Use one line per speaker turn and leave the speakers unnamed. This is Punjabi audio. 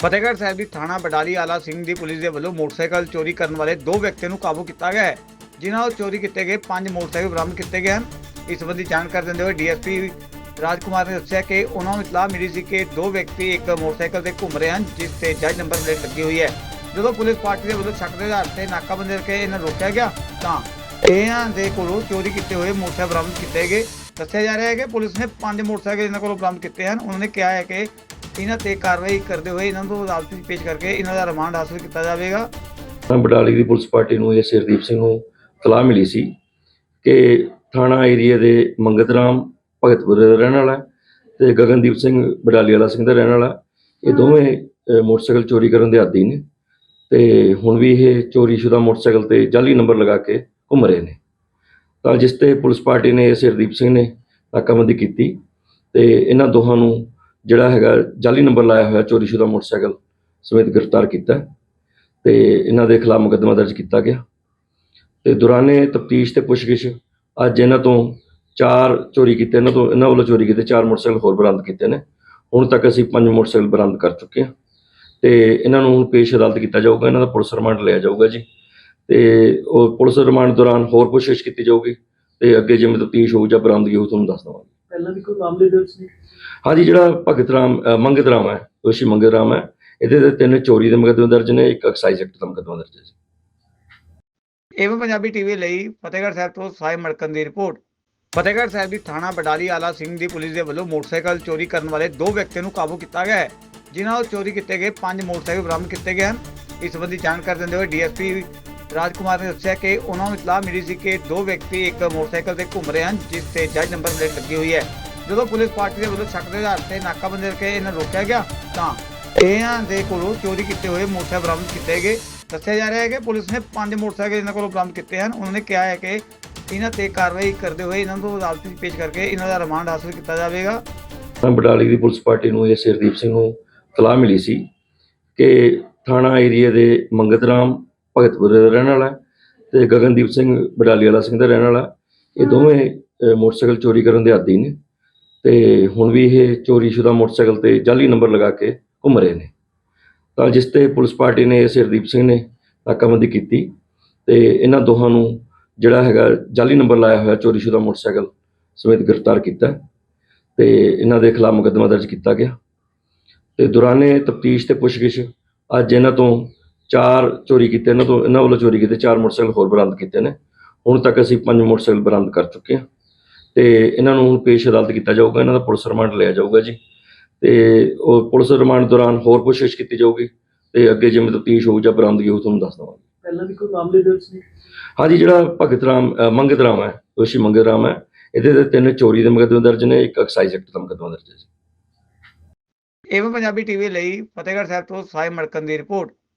ਫਤਿਹਗੜ੍ਹ ਸਾਹਿਬ ਦੀ ਥਾਣਾ ਬਡਾਲੀ ਆਲਾ ਸਿੰਘ ਦੀ ਪੁਲਿਸ ਦੇ ਵੱਲੋਂ ਮੋਟਰਸਾਈਕਲ ਚੋਰੀ ਕਰਨ ਵਾਲੇ ਦੋ ਵਿਅਕਤੀਆਂ ਨੂੰ ਕਾਬੂ ਕੀਤਾ ਗਿਆ ਹੈ, ਜਿਨ੍ਹਾਂ ਤੋਂ ਚੋਰੀ ਕੀਤੇ ਗਏ ਪੰਜ ਮੋਟਰਸਾਈਕਲ ਬਰਾਮਦ ਕੀਤੇ ਗਏ ਹਨ। ਇਸ ਸੰਬੰਧੀ ਜਾਣਕਾਰੀ ਦਿੰਦੇ ਹੋਏ ਡੀਐਸਪੀ ਰਾਜਕੁਮਾਰ ਨੇ ਦੱਸਿਆ ਕਿ ਉਹਨਾਂ ਨੂੰ ਇਤਲਾਹ ਮਿਲੀ ਸੀ ਕਿ ਦੋ ਵਿਅਕਤੀ ਇੱਕ ਮੋਟਰਸਾਈਕਲ ਤੇ ਘੁੰਮ ਰਹੇ ਹਨ, ਜਿਸ ਤੇ ਜੱਜ ਨੰਬਰ ਪਲੇਟ ਲੱਗੀ ਹੋਈ ਹੈ। ਜਦੋਂ ਪੁਲਿਸ ਪਾਰਟੀ ਦੇ ਵੱਲੋਂ ਸ਼ੱਕ ਦੇ ਆਧਾਰ ਤੇ ਨਾਕਾਬੰਦੀ ਕਰਕੇ ਇਹਨਾਂ ਰੋਕਿਆ ਗਿਆ, ਤਾਂ ਇਹਨਾਂ ਦੇ ਕੋਲੋਂ ਚੋਰੀ ਕੀਤੇ ਹੋਏ ਮੋਟਰਸਾਈਕਲ ਬਰਾਮਦ ਕੀਤੇ ਗਏ। ਦੱਸਿਆ ਜਾ ਰਿਹਾ ਹੈ ਕਿ ਪੁਲਿਸ ਨੇ ਪੰਜ ਮੋਟਰਸਾਈਕਲ ਇਹਨਾਂ ਕੋਲੋਂ ਬਰਾਮਦ ਕੀਤੇ ਹਨ, ਉਹਨਾਂ ਨੇ ਕਿਹਾ ਹੈ ਕਿ ਇਹਨਾਂ ਤੇ ਕਾਰਵਾਈ ਕਰਦੇ ਹੋਏ ਇਹਨਾਂ ਨੂੰ ਅਦਾਲਤ ਵਿੱਚ ਪੇਸ਼ ਕਰਕੇ ਇਹਨਾਂ ਦਾ ਰਿਮਾਂਡ ਹਾਸਲ ਕੀਤਾ ਜਾਵੇਗਾ।
ਤਾਂ ਬਡਾਲੀ ਦੀ ਪੁਲਿਸ ਪਾਰਟੀ ਨੂੰ ਇਹ ਸਰਦੀਪ ਸਿੰਘ ਨੂੰ ਤਲਾਹ ਮਿਲੀ ਸੀ ਕਿ ਥਾਣਾ ਏਰੀਆ ਦੇ ਮੰਗਤ ਰਾਮ ਭਗਤਪੁਰ ਦਾ ਰਹਿਣ ਵਾਲਾ ਹੈ ਤੇ ਗਗਨਦੀਪ ਸਿੰਘ ਬਡਾਲੀ ਵਾਲਾ ਸਿੰਘ ਦਾ ਰਹਿਣ ਵਾਲਾ ਇਹ ਦੋਵੇਂ ਮੋਟਰਸਾਈਕਲ ਚੋਰੀ ਕਰਨ ਦੇ ਆਦੀ ਨੇ ਤੇ ਹੁਣ ਵੀ ਇਹ ਚੋਰੀਸ਼ੁਦਾ ਮੋਟਰਸਾਈਕਲ ਤੇ ਜਾਲੀ ਨੰਬਰ ਲਗਾ ਕੇ ਘੁੰਮ ਰਹੇ ਨੇ। ਤਾਂ ਜਿਸ ਤੇ ਪੁਲਿਸ ਪਾਰਟੀ ਨੇ ਸਿਰਦੀਪ ਸਿੰਘ ਨੇ ਨਾਕਾਬੰਦੀ ਕੀਤੀ ਤੇ ਇਹਨਾਂ ਦੋਹਾਂ ਨੂੰ ਜਿਹੜਾ ਹੈਗਾ ਜਾਲੀ ਨੰਬਰ ਲਾਇਆ ਹੋਇਆ ਚੋਰੀਸ਼ੁਦਾ ਮੋਟਰਸਾਈਕਲ ਸਮੇਤ ਗ੍ਰਿਫਤਾਰ ਕੀਤਾ ਤੇ ਇਹਨਾਂ ਦੇ ਖਿਲਾਫ ਮੁਕੱਦਮਾ ਦਰਜ ਕੀਤਾ ਗਿਆ। ਤੇ ਦੌਰਾਨੇ ਤਫਤੀਸ਼ ਤੇ ਪੁੱਛਗਿੱਛ ਅੱਜ ਇਹਨਾਂ ਤੋਂ ਚਾਰ ਚੋਰੀ ਕੀਤੇ, ਇਹਨਾਂ ਤੋਂ ਇਹਨਾਂ ਵੱਲੋਂ ਚੋਰੀ ਕੀਤੇ ਚਾਰ ਮੋਟਰਸਾਈਕਲ ਹੋਰ ਬਰਾਮਦ ਕੀਤੇ ਨੇ। ਹੁਣ ਤੱਕ ਅਸੀਂ ਪੰਜ ਮੋਟਰਸਾਈਕਲ ਬਰਾਮਦ ਕਰ ਚੁੱਕੇ ਹਾਂ। ਤੇ ਇਹਨਾਂ ਨੂੰ ਹੁਣ ਪੇਸ਼ ਅਦਾਲਤ ਕੀਤਾ ਜਾਊਗਾ, ਇਹਨਾਂ ਦਾ ਪੁਲਿਸ ਰਿਮਾਂਡ ਲਿਆ ਜਾਊਗਾ ਜੀ। ਤੇ ਉਹ ਪੁਲਿਸ ਰਿਮਾਂਡ ਦੌਰਾਨ ਹੋਰ ਪੁੱਛਗਿੱਛ ਕੀਤੀ ਜਾਊਗੀ ਤੇ ਅੱਗੇ ਜਿਵੇਂ ਤਫਤੀਸ਼ ਹੋਊ ਜਾਂ ਬਰਾਮਦਗੀ ਹੋਊ, ਤੁਹਾਨੂੰ ਦੱਸ ਦਵਾਂਗੇ।
ਪਹਿਲਾਂ ਵੀ ਕੋਈ ਮਾਮਲੇ ਦਰਜ ਨਹੀਂ
ਹਾਂਜੀ ਜਿਹੜਾ ਭਗਤ ਰਾਮ ਅ, ਮੰਗਤ ਰਾਮ ਹੈ ਦੋਸ਼ੀ ਮੰਗਤ ਰਾਮ ਹੈ ਇਹਦੇ ਤੇ ਤਿੰਨ ਚੋਰੀ ਦੇ ਮੁਕੱਦਮੇ ਦਰਜ ਨੇ ਇੱਕ ਐਕਸਾਈਜ਼ ਐਕਟ ਦਾ ਮੁਕੱਦਮਾ ਦਰਜ ਹੈ ਜੀ।
ਏਵਮ ਪੰਜਾਬੀ ਟੀਵੀ ਲਈ ਫਤਿਹਗੜ੍ਹ ਸਾਹਿਬ ਤੋਂ ਸਾਈ ਮੜਕਨ ਦੀ ਰਿਪੋਰਟ। ਫਤਿਹਗੜ੍ਹ ਸਾਹਿਬ ਦੀ ਥਾਣਾ ਬਡਾਲੀ ਆਲਾ ਸਿੰਘ ਦੀ ਪੁਲਿਸ ਦੇ ਵੱਲੋਂ ਮੋਟਰਸਾਈਕਲ ਚੋਰੀ ਕਰਨ ਵਾਲੇ ਦੋ ਵਿਅਕਤੀਆਂ ਨੂੰ ਕਾਬੂ ਕੀਤਾ ਗਿਆ ਹੈ ਜਿਨ੍ਹਾਂ ਤੋਂ ਚੋਰੀ ਕੀਤੇ ਗਏ ਪੰਜ ਮੋਟਰਸਾਈਕਲ ਬਰਾਮਦ ਕੀਤੇ ਗਏ ਹਨ। ਇਸ ਸੰਬੰਧੀ ਜਾਣਕਾਰੀ ਦਿੰਦੇ ਹੋਏ ਡੀਐਸਪੀ ਰਾਜਕੁਮਾਰ ਨੇ ਦੱਸਿਆ ਕਿ ਉਹਨਾਂ ਨੂੰ ਇਤਲਾਹ ਮਿਲੀ ਸੀ ਕਿ ਦੋ ਵਿਅਕਤੀ ਇੱਕ ਮੋਟਰਸਾਈਕਲ ਤੇ ਘੁੰਮ ਰਹੇ ਹਨ, ਜਿਸ ਤੇ ਜੱਜ ਨੰਬਰ ਪਲੇਟ ਲੱਗੀ ਹੋਈ ਹੈ। ਜਦੋਂ ਪੁਲਿਸ ਪਾਰਟੀ ਦੇ ਵੱਲੋਂ ਸ਼ੱਕ ਦੇ ਆਧਾਰ ਤੇ ਨਾਕਾਬੰਦੀ ਕਰਕੇ ਇਹਨਾਂ ਰੋਕਿਆ ਗਿਆ, ਤਾਂ ਇਹਨਾਂ ਦੇ ਕੋਲੋਂ ਚੋਰੀ ਕੀਤੇ ਹੋਏ ਮੋਟਰਸਾਈਕਲ ਬਰਾਮਦ ਕੀਤੇ ਗਏ। ਦੱਸਿਆ ਜਾ ਰਿਹਾ ਹੈ ਕਿ ਪੁਲਿਸ ਨੇ ਪੰਜ ਮੋਟਰਸਾਈਕਲ ਇਹਨਾਂ ਕੋਲੋਂ ਬਰਾਮਦ ਕੀਤੇ ਹਨ। ਉਹਨਾਂ ਨੇ ਕਿਹਾ ਹੈ ਕਿ ਇਹਨਾਂ ਤੇ ਕਾਰਵਾਈ ਕਰਦੇ ਹੋਏ ਇਹਨਾਂ ਨੂੰ ਅਦਾਲਤ ਵਿੱਚ ਪੇਸ਼ ਕਰਕੇ ਇਹਨਾਂ ਦਾ ਰਿਮਾਂਡ ਹਾਸਲ ਕੀਤਾ ਜਾਵੇਗਾ।
ਬਟਾਲੀ ਦੀ ਪੁਲਿਸ ਪਾਰਟੀ ਨੂੰ ਇਹ ਸਰਦੀਪ ਸਿੰਘ ਨੂੰ ਤਲਾਹ ਮਿਲੀ ਸੀ ਕਿ ਥਾਣਾ ਏਰੀਆ ਦੇ ਮੰਗਤ ਰਾਮ ਭਗਤਪੁਰ ਦਾ ਰਹਿਣ ਵਾਲਾ ਤੇ ਗਗਨਦੀਪ ਸਿੰਘ ਬਡਾਲੀ ਵਾਲਾ ਸਿੰਘ ਦਾ ਰਹਿਣ ਵਾਲਾ ਇਹ ਦੋਵੇਂ ਮੋਟਰਸਾਈਕਲ ਚੋਰੀ ਕਰਨ ਦੇ ਆਦੀ ਨੇ ਤੇ ਹੁਣ ਵੀ ਇਹ ਚੋਰੀਸ਼ੁਦਾ ਮੋਟਰਸਾਈਕਲ ਤੇ ਜਾਲੀ ਨੰਬਰ ਲਗਾ ਕੇ ਘੁੰਮ ਰਹੇ ਨੇ। ਤਾਂ ਜਿਸ ਤੇ ਪੁਲਿਸ ਪਾਰਟੀ ਨੇ ਸਰਦੀਪ ਸਿੰਘ ਨੇ ਨਾਕਾਬੰਦੀ ਕੀਤੀ ਤੇ ਇਹਨਾਂ ਦੋਹਾਂ ਨੂੰ ਜਿਹੜਾ ਹੈਗਾ ਜਾਲੀ ਨੰਬਰ ਲਾਇਆ ਹੋਇਆ ਚੋਰੀਸ਼ੁਦਾ ਮੋਟਰਸਾਈਕਲ ਸਮੇਤ ਗ੍ਰਿਫਤਾਰ ਕੀਤਾ ਤੇ ਇਹਨਾਂ ਦੇ ਖਿਲਾਫ ਮੁਕੱਦਮਾ ਦਰਜ ਕੀਤਾ ਗਿਆ। ਤੇ ਦੌਰਾਨੇ ਤਫਤੀਸ਼ ਤੇ ਪੁੱਛਗਿੱਛ ਅੱਜ ਇਹਨਾਂ ਤੋਂ ਚਾਰ ਚੋਰੀ ਕੀਤੇ ਇਹਨਾਂ ਤੋਂ ਇਹਨਾਂ ਵੱਲੋਂ ਚੋਰੀ ਕੀਤੇ ਚਾਰ ਮੋਟਰਸਾਈਕਲ ਹੋਰ ਬਰਾਮਦ ਕੀਤੇ ਨੇ। ਹੁਣ ਤੱਕ ਅਸੀਂ ਪੰਜ ਮੋਟਰਸਾਈਕਲ ਬਰਾਮਦ ਕਰ ਚੁੱਕੇ ਹਾਂ। ਤੇ ਇਹਨਾਂ ਨੂੰ ਹੁਣ ਪੇਸ਼ ਅਦਾਲਤ ਕੀਤਾ ਜਾਊਗਾ ਇਹਨਾਂ ਦਾ ਪੁਲਿਸ ਰਿਮਾਂਡ ਲਿਆ ਜਾਊਗਾ ਜੀ। ਤੇ ਉਹ ਪੁਲਿਸ ਰਿਮਾਂਡ ਦੌਰਾਨ ਹੋਰ ਪੁੱਛਗਿੱਛ ਕੀਤੀ ਜਾਊਗੀ ਤੇ ਅੱਗੇ ਜਿਵੇਂ ਤਫਤੀਸ਼ ਹੋਊ ਜਾਂ ਬਰਾਮਦਗੀ ਹੋਊ ਤੁਹਾਨੂੰ ਦੱਸ ਦਵਾਂਗੇ।
ਪਹਿਲਾਂ ਵੀ ਕੋਈ ਮਾਮਲੇ ਦਰਜ ਨਹੀਂ
ਹਾਂਜੀ ਜਿਹੜਾ ਭਗਤ ਰਾਮ ਮੰਗਤ ਰਾਮ ਹੈ ਦੋਸ਼ੀ ਮੰਗਤ ਰਾਮ ਹੈ ਇਹਦੇ ਤੇ ਤਿੰਨ ਚੋਰੀ ਦੇ ਮੁਕੱਦਮੇ ਦਰਜ ਨੇ ਇੱਕ ਐਕਸਾਈਜ਼ ਐਕਟ ਦਾ ਮੁਕੱਦਮਾ ਦਰਜ ਹੈ ਜੀ।
ਏਵਮ ਪੰਜਾਬੀ ਟੀਵੀ ਲਈ ਫਤਿਹਗੜ੍ਹ ਸਾਹਿਬ ਤੋਂ ਸਾਈ ਮੜਕਨ ਦੀ ਰਿਪੋਰਟ।